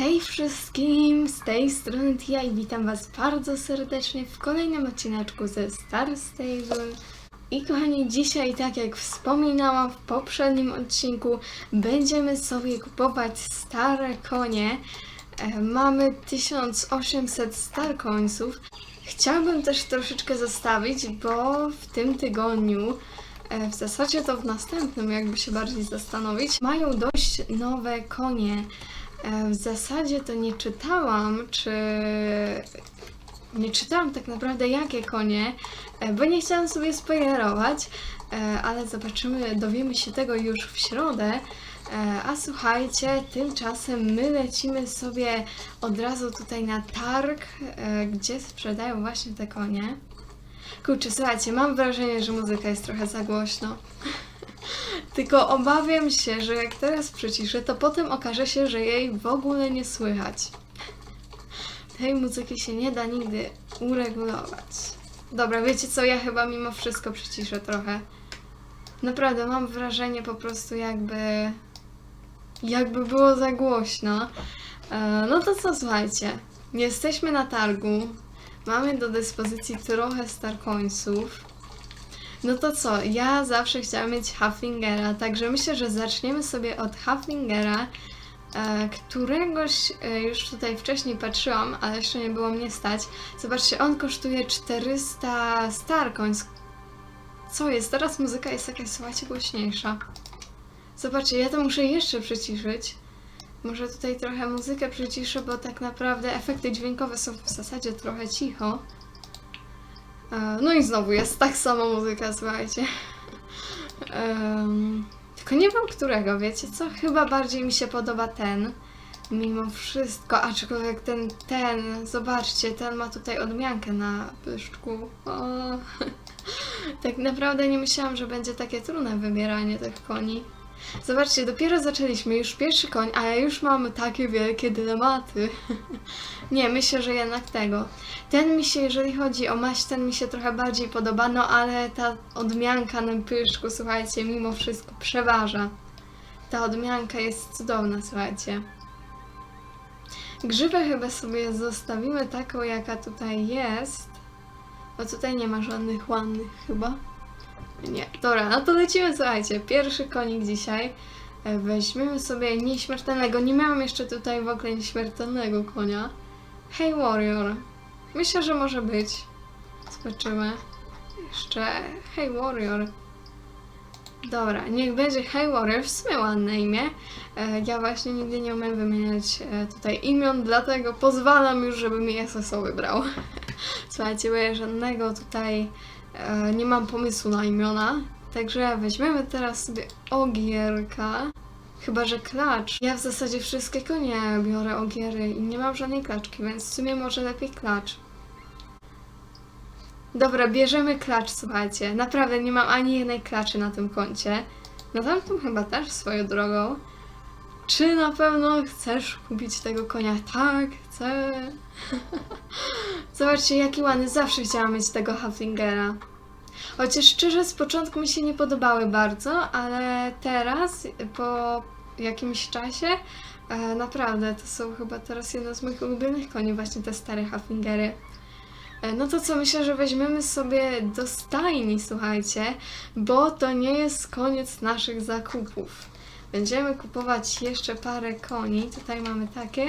Hej wszystkim, z tej strony Tia i witam was bardzo serdecznie w kolejnym odcineczku ze Star Stable. I kochani, dzisiaj, tak jak wspominałam w poprzednim odcinku, będziemy sobie kupować stare konie. E, mamy 1800 star coinsów. Chciałabym też troszeczkę zostawić, bo w tym tygodniu E, W zasadzie to w następnym, jakby się bardziej zastanowić, mają dość nowe konie. E, W zasadzie to nie czytałam, czy. Nie czytałam tak naprawdę jakie konie, e, bo nie chciałam sobie spoilerować, e, ale zobaczymy, dowiemy się tego już w środę. A słuchajcie, tymczasem my lecimy sobie od razu tutaj na targ, gdzie sprzedają właśnie te konie. Kurczę, słuchajcie, mam wrażenie, że muzyka jest trochę za głośno. Tylko obawiam się, że jak teraz przyciszę, to potem okaże się, że jej w ogóle nie słychać. Tej muzyki się nie da nigdy uregulować. Dobra, wiecie co, ja chyba mimo wszystko przyciszę trochę. Naprawdę, mam wrażenie po prostu jakby... Jakby było za głośno. E, No to co, słuchajcie. Jesteśmy na targu. Mamy do dyspozycji trochę Starcoinsów. No to co, ja zawsze chciałam mieć Hufflingera, także myślę, że zaczniemy sobie od Hufflingera, e, któregoś e, już tutaj wcześniej patrzyłam, ale jeszcze nie było mnie stać. Zobaczcie, on kosztuje 400 Starcoins. Co jest? Teraz muzyka jest jakaś, słuchajcie, głośniejsza. Zobaczcie, ja to muszę jeszcze przyciszyć. Może tutaj trochę muzykę przyciszę, bo tak naprawdę efekty dźwiękowe są w zasadzie trochę cicho. E, No i znowu jest tak samo muzyka, słuchajcie. Em, Tylko nie wiem którego, wiecie co? Chyba bardziej mi się podoba ten. Mimo wszystko, aczkolwiek ten, ten, zobaczcie, ten ma tutaj odmiankę na pyszczku. O. Tak naprawdę nie myślałam, że będzie takie trudne wybieranie tych koni. Zobaczcie, dopiero zaczęliśmy, już pierwszy koń, a ja już mam takie wielkie dylematy. Nie, myślę, że jednak tego. Ten mi się, jeżeli chodzi o maść, ten mi się trochę bardziej podoba, no ale ta odmianka na pyszku, słuchajcie, mimo wszystko przeważa. Ta odmianka jest cudowna, słuchajcie. Grzybę chyba sobie zostawimy taką, jaka tutaj jest. Bo tutaj nie ma żadnych ładnych chyba. Nie, dobra, no to lecimy, słuchajcie. Pierwszy konik dzisiaj. E, Weźmiemy sobie nieśmiertelnego. Nie miałam jeszcze tutaj w ogóle nieśmiertelnego konia. Hey Warrior. Myślę, że może być. Zobaczymy. Jeszcze Hey Warrior. Dobra, niech będzie Hey Warrior, w sumie ładne imię. E, Ja właśnie nigdy nie umiem wymieniać e, tutaj imion, dlatego pozwalam już, żeby mi SSO wybrał. Słuchajcie, bo ja żadnego tutaj e, nie mam pomysłu na imiona. Także weźmiemy teraz sobie ogierka. Chyba, że klacz. Ja w zasadzie wszystkie konie biorę ogiery i nie mam żadnej klaczki, więc w sumie może lepiej klacz. Dobra, bierzemy klacz, słuchajcie. Naprawdę nie mam ani jednej klaczy na tym koncie. Na tamtym chyba też swoją drogą. Czy na pewno chcesz kupić tego konia? Tak, chcę. Zobaczcie, jaki ładny. Zawsze chciałam mieć tego Hufflingera. Chociaż szczerze, z początku mi się nie podobały bardzo, ale teraz, po jakimś czasie, e, naprawdę, to są chyba teraz jedno z moich ulubionych koni, właśnie te stare Hufflingery. E, No to co, myślę, że weźmiemy sobie do stajni, słuchajcie, bo to nie jest koniec naszych zakupów. Będziemy kupować jeszcze parę koni. Tutaj mamy takie.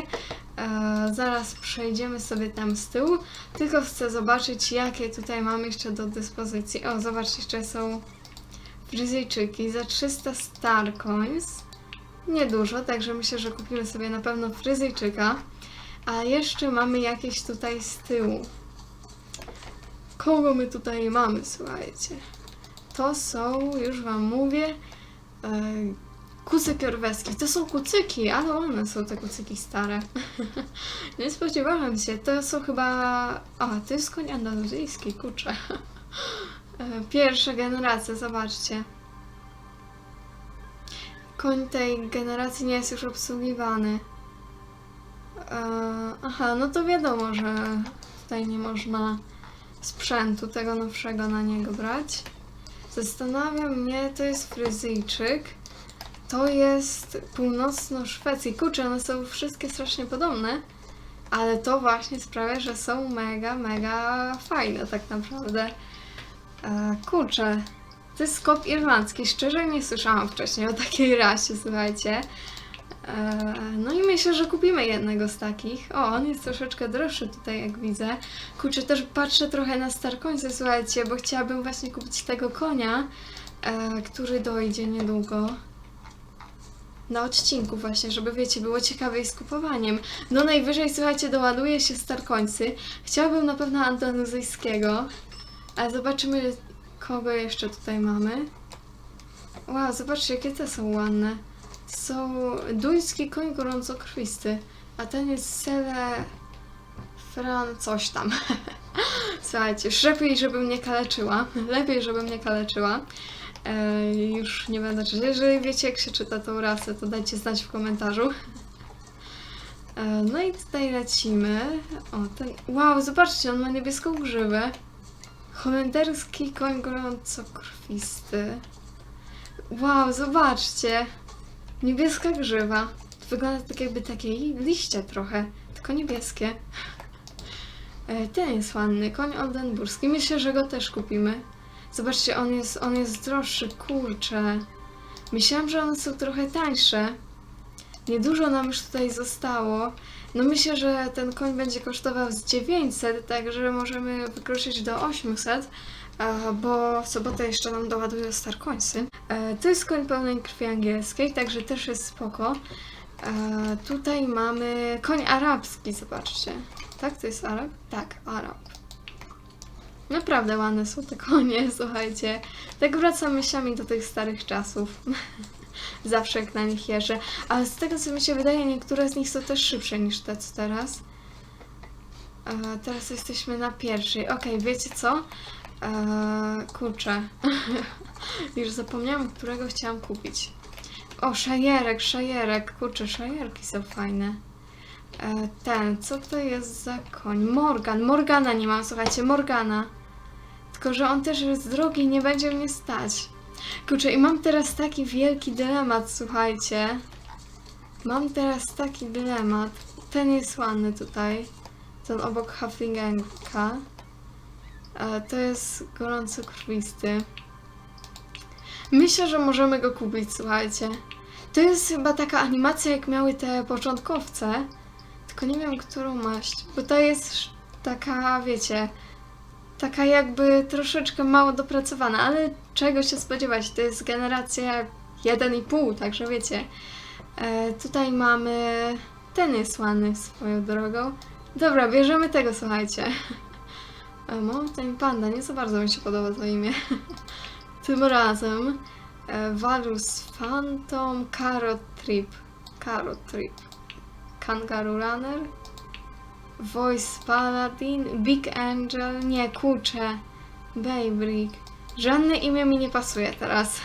E, zaraz przejdziemy sobie tam z tyłu. Tylko chcę zobaczyć, jakie tutaj mam jeszcze do dyspozycji. O, zobaczcie, jeszcze są fryzyjczyki za 300 star coins. Niedużo, także myślę, że kupimy sobie na pewno fryzyjczyka. A jeszcze mamy jakieś tutaj z tyłu. Kogo my tutaj mamy, słuchajcie? To są, już wam mówię, e, kucyki orweski. To są kucyki, ale one są te kucyki stare. Nie spodziewałam się. To są chyba... A, to jest koń andaluzyjski, kurczę. E, Pierwsza generacja, zobaczcie. Koń tej generacji nie jest już obsługiwany. E, Aha, no to wiadomo, że tutaj nie można sprzętu tego nowszego na niego brać. Zastanawia mnie, to jest fryzyjczyk. To jest północno-Szwecji. Kurczę, one są wszystkie strasznie podobne, ale to właśnie sprawia, że są mega, mega fajne tak naprawdę. E, kurczę, to jest skop irlandzki. Szczerze nie słyszałam wcześniej o takiej rasie, słuchajcie. E, No i myślę, że kupimy jednego z takich. O, on jest troszeczkę droższy tutaj, jak widzę. Kurczę, też patrzę trochę na Starkońce, słuchajcie, bo chciałabym właśnie kupić tego konia, e, który dojdzie niedługo. Na odcinku właśnie, żeby wiecie, było ciekawiej z kupowaniem. No najwyżej, słuchajcie, doładuje się Starkońcy. Chciałabym na pewno andaluzyjskiego, ale zobaczymy, kogo jeszcze tutaj mamy. Wow, zobaczcie, jakie te są ładne. Są duński koń gorącokrwisty, a ten jest Sele Fran coś tam. Słuchajcie, lepiej, żebym nie kaleczyła. Lepiej, żebym nie kaleczyła. E, już nie będę czytać. Jeżeli wiecie, jak się czyta tą rasę, to dajcie znać w komentarzu. E, no i tutaj lecimy. O, ten... Wow, zobaczcie, on ma niebieską grzywę. Holenderski koń gorącokrwisty. Wow, zobaczcie. Niebieska grzywa. Wygląda tak jakby takie liście trochę, tylko niebieskie. E, Ten jest ładny, koń oldenburski. Myślę, że go też kupimy. Zobaczcie, on jest, on jest droższy, kurczę. Myślałam, że one są trochę tańsze. Niedużo nam już tutaj zostało. No myślę, że ten koń będzie kosztował z 900, także możemy wykroczyć do 800, e, bo w sobotę jeszcze nam doładują starkońcy. E, To jest koń pełnej krwi angielskiej, także też jest spoko. E, Tutaj mamy koń arabski, zobaczcie. Tak, to jest Arab? Tak, Arab. Naprawdę ładne są te konie, słuchajcie. Tak wracam myślami do tych starych czasów. Zawsze jak na nich jeżdżę. Ale z tego co mi się wydaje, niektóre z nich są też szybsze niż te co teraz. E, teraz jesteśmy na pierwszej. Okej, wiecie co? E, kurczę. Już zapomniałam, którego chciałam kupić. O, szajerek, szajerek. Kurczę, szajerki są fajne. E, ten, co to jest za koń? Morgan. Morgana nie mam, słuchajcie, Morgana. Tylko, że on też jest drogi i nie będzie mnie stać. Kurczę, i mam teraz taki wielki dylemat, słuchajcie. Mam teraz taki dylemat. Ten jest ładny tutaj. Ten obok Haflingenka. E, to jest gorąco krwisty. Myślę, że możemy go kupić, słuchajcie. To jest chyba taka animacja, jak miały te początkowce. Tylko nie wiem, którą maść. Bo to jest taka, wiecie, taka jakby troszeczkę mało dopracowana, ale czego się spodziewać? To jest generacja 1,5, także wiecie. E, tutaj mamy. Ten jest ładny swoją drogą. Dobra, bierzemy tego, słuchajcie. E, Mountain Panda, nie za bardzo mi się podoba to imię. Tym razem e, Phantom Carrot Trip. Carrot Trip. Kangaroo Runner. Voice Paladin. Big Angel. Nie, kurczę. Baybrick. Żadne imię mi nie pasuje teraz.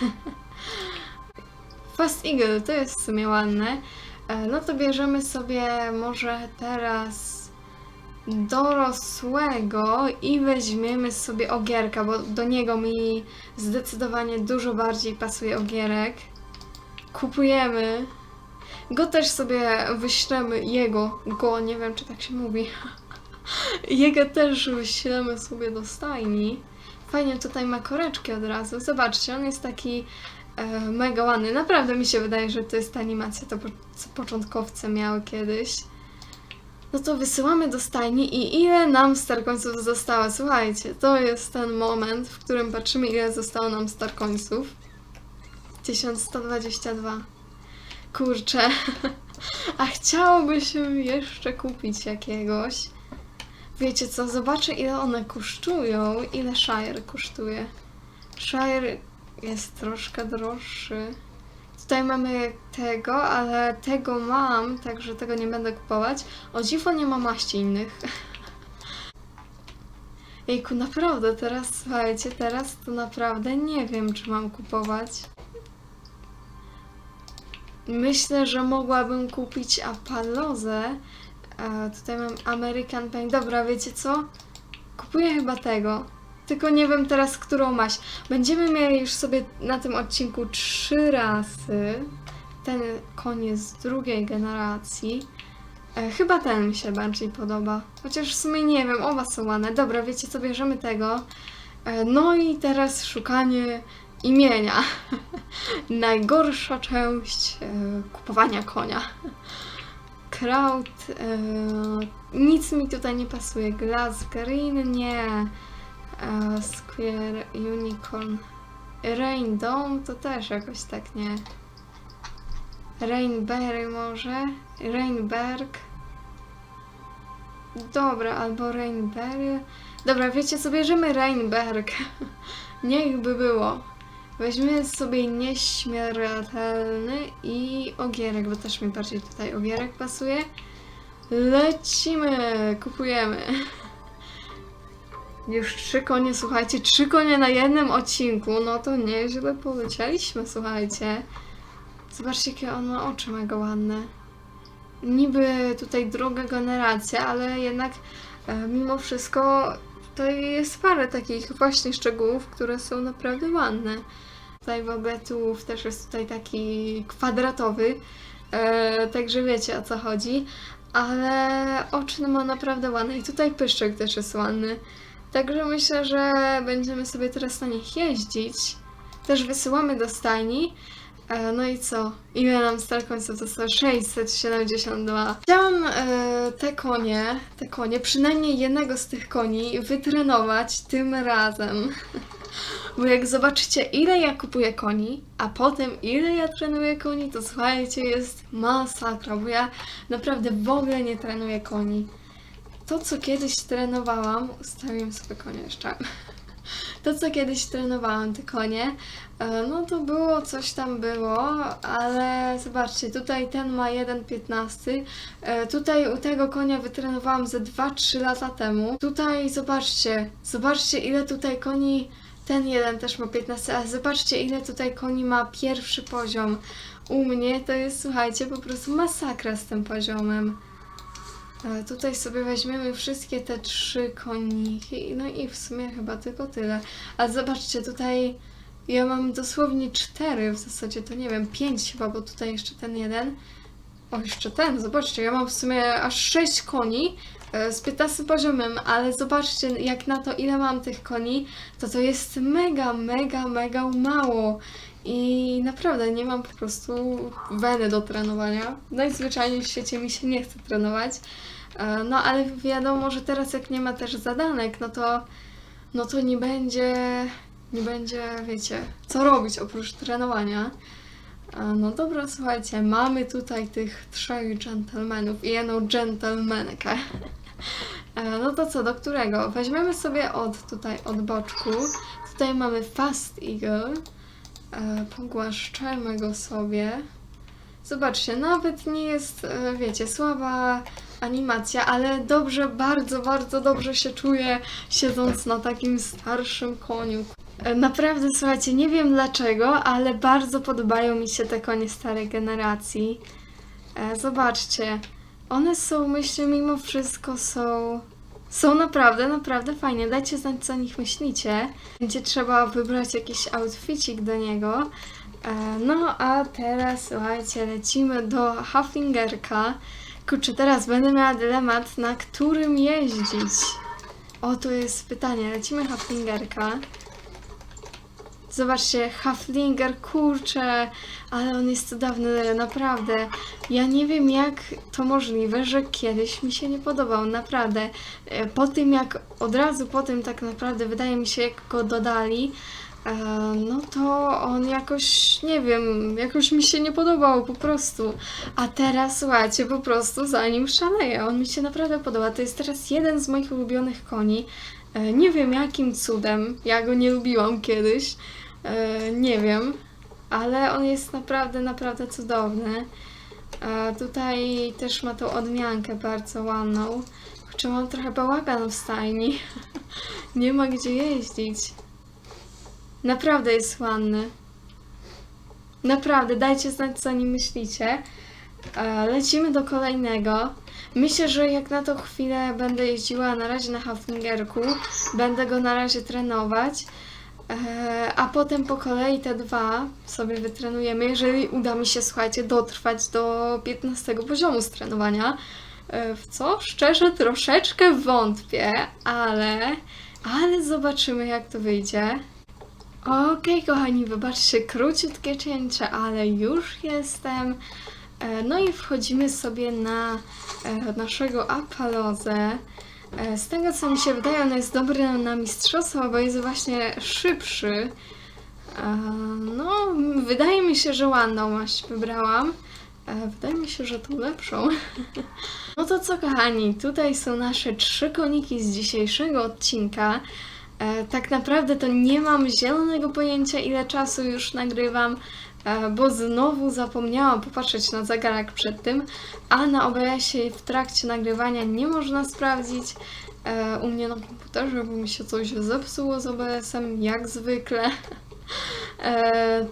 Fast Eagle, to jest w sumie ładne. E, No to bierzemy sobie może teraz dorosłego i weźmiemy sobie ogierka, bo do niego mi zdecydowanie dużo bardziej pasuje ogierek. Kupujemy. Go też sobie wyślemy, jego, go, nie wiem czy tak się mówi. Jego też wyślemy sobie do stajni. Fajnie tutaj ma koreczki od razu. Zobaczcie, on jest taki e, mega ładny. Naprawdę mi się wydaje, że to jest ta animacja, to po, co początkowce miały kiedyś. No to wysyłamy do stajni i ile nam starkońców zostało? Słuchajcie, to jest ten moment, w którym patrzymy ile zostało nam starkońców. 1122. Kurczę. A chciałoby się jeszcze kupić jakiegoś. Wiecie co, zobaczę ile one kosztują, ile Shire kosztuje. Shire jest troszkę droższy. Tutaj mamy tego, ale tego mam, także tego nie będę kupować. O dziwo nie ma maści innych. Jejku, naprawdę, teraz słuchajcie, teraz to naprawdę nie wiem, czy mam kupować. Myślę, że mogłabym kupić Apalozę. E, tutaj mam American Paint. Dobra, wiecie co? Kupuję chyba tego. Tylko nie wiem teraz, którą maść. Będziemy mieli już sobie na tym odcinku trzy rasy. ten z drugiej generacji. E, chyba ten mi się bardziej podoba. Chociaż w sumie nie wiem, oba są ładne. Dobra, wiecie co, bierzemy tego. E, no i teraz szukanie imienia. Najgorsza część e, kupowania konia. Kraut. E, nic mi tutaj nie pasuje. Glass Green, nie. E, Square Unicorn. Rain Dome to też jakoś tak nie. Rainberry może? Rainberg? Dobra, albo Rainberry. Dobra, wiecie co, bierzemy Rainberg. Niech by było. Weźmiemy sobie nieśmiertelny i ogierek, bo też mi bardziej tutaj ogierek pasuje. Lecimy, kupujemy. Już trzy konie, słuchajcie, trzy konie na jednym odcinku, no to nieźle polecieliśmy, słuchajcie. Zobaczcie, jakie on ma oczy mega ładne. Niby tutaj druga generacja, ale jednak e, mimo wszystko to jest parę takich właśnie szczegółów, które są naprawdę ładne. Tutaj w ogóle tułów też jest tutaj taki kwadratowy, e, także wiecie o co chodzi. Ale oczy ma naprawdę ładne i tutaj pyszczek też jest ładny. Także myślę, że będziemy sobie teraz na nich jeździć. Też wysyłamy do stajni. E, No i co? Ile nam start końców są 672. Chciałam e, te konie, te konie, przynajmniej jednego z tych koni wytrenować tym razem. Bo jak zobaczycie ile ja kupuję koni, a potem ile ja trenuję koni, to słuchajcie, jest masakra, bo ja naprawdę w ogóle nie trenuję koni. To co kiedyś trenowałam, ustawiłem sobie konie jeszcze. To, co kiedyś trenowałam, te konie, e, no to było, coś tam było, ale zobaczcie, tutaj ten ma 1,15. E, Tutaj u tego konia wytrenowałam ze 2-3 lata temu. Tutaj zobaczcie, zobaczcie ile tutaj koni, ten jeden też ma 15, ale zobaczcie ile tutaj koni ma pierwszy poziom. U mnie to jest, słuchajcie, po prostu masakra z tym poziomem. Tutaj sobie weźmiemy wszystkie te trzy koniki, no i w sumie chyba tylko tyle. A zobaczcie, tutaj ja mam dosłownie cztery, w zasadzie to nie wiem, pięć chyba, bo tutaj jeszcze ten jeden. O, jeszcze ten, zobaczcie, ja mam w sumie aż sześć koni e, z 15 poziomem, ale zobaczcie, jak na to ile mam tych koni, to to jest mega, mega, mega mało. I naprawdę nie mam po prostu weny do trenowania. Najzwyczajniej w świecie mi się nie chce trenować. E, No ale wiadomo, że teraz jak nie ma też zadanek, no to, no to nie będzie, nie będzie, wiecie, co robić oprócz trenowania. E, No dobra, słuchajcie, mamy tutaj tych trzech dżentelmenów i jedną dżentelmenkę. E, No to co, do którego? Weźmiemy sobie od tutaj, od boczku. Tutaj mamy Fast Eagle. Pogłaszczemy go sobie. Zobaczcie, nawet nie jest, wiecie, słaba animacja, ale dobrze, bardzo, bardzo dobrze się czuję siedząc na takim starszym koniu. E, Naprawdę, słuchajcie, nie wiem dlaczego, ale bardzo podobają mi się te konie starej generacji. E, Zobaczcie, one są, myślę, mimo wszystko są... Są naprawdę, naprawdę fajnie. Dajcie znać, co o nich myślicie. Będzie trzeba wybrać jakiś outfitik do niego. E, No a teraz, słuchajcie, lecimy do Haflingerka. Kurczę, teraz będę miała dylemat, na którym jeździć. O, to jest pytanie. Lecimy Haflingerka. Zobaczcie, Haflinger, kurczę, ale on jest cudowny, naprawdę. Ja nie wiem, jak to możliwe, że kiedyś mi się nie podobał, naprawdę. E, Po tym, jak od razu po tym, tak naprawdę, wydaje mi się, jak go dodali, no to on jakoś, nie wiem, jakoś mi się nie podobał po prostu. A teraz, słuchajcie, po prostu za nim szaleję. On mi się naprawdę podoba. To jest teraz jeden z moich ulubionych koni. E, Nie wiem jakim cudem, ja go nie lubiłam kiedyś. E, Nie wiem, ale on jest naprawdę, naprawdę cudowny. E, Tutaj też ma tą odmiankę bardzo ładną. Kurczę, mam trochę bałagan w stajni. Nie ma gdzie jeździć. Naprawdę jest ładny. Naprawdę, dajcie znać, co o nim myślicie. E, Lecimy do kolejnego. Myślę, że jak na tą chwilę będę jeździła na razie na Haflingerku, będę go na razie trenować. E, a potem po kolei te dwa sobie wytrenujemy, jeżeli uda mi się, słuchajcie, dotrwać do 15 poziomu strenowania. E, w co szczerze troszeczkę wątpię, ale, ale zobaczymy jak to wyjdzie. Okej, kochani, wybaczcie króciutkie cięcie, ale już jestem. E, No i wchodzimy sobie na e, naszego Apalozę. E, Z tego co mi się wydaje, on jest dobry na mistrzostwo, bo jest właśnie szybszy. No, wydaje mi się, że ładną maść wybrałam. Wydaje mi się, że tą lepszą. No to co, kochani, tutaj są nasze trzy koniki z dzisiejszego odcinka. E, tak naprawdę to nie mam zielonego pojęcia, ile czasu już nagrywam, e, bo znowu zapomniałam popatrzeć na zegarek przed tym, a na OBS-ie w trakcie nagrywania nie można sprawdzić. E, u mnie na komputerze, bo mi się coś zepsuło z OBS-em, jak zwykle.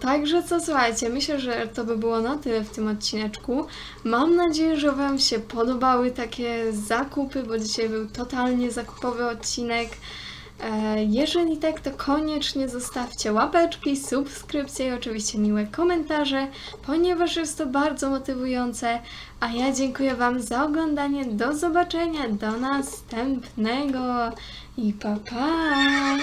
Także co, słuchajcie, myślę, że to by było na tyle w tym odcineczku. Mam nadzieję, że Wam się podobały takie zakupy, bo dzisiaj był totalnie zakupowy odcinek. E, Jeżeli tak, to koniecznie zostawcie łapeczki, subskrypcje i oczywiście miłe komentarze, ponieważ jest to bardzo motywujące. A ja dziękuję Wam za oglądanie. Do zobaczenia, do następnego i pa pa!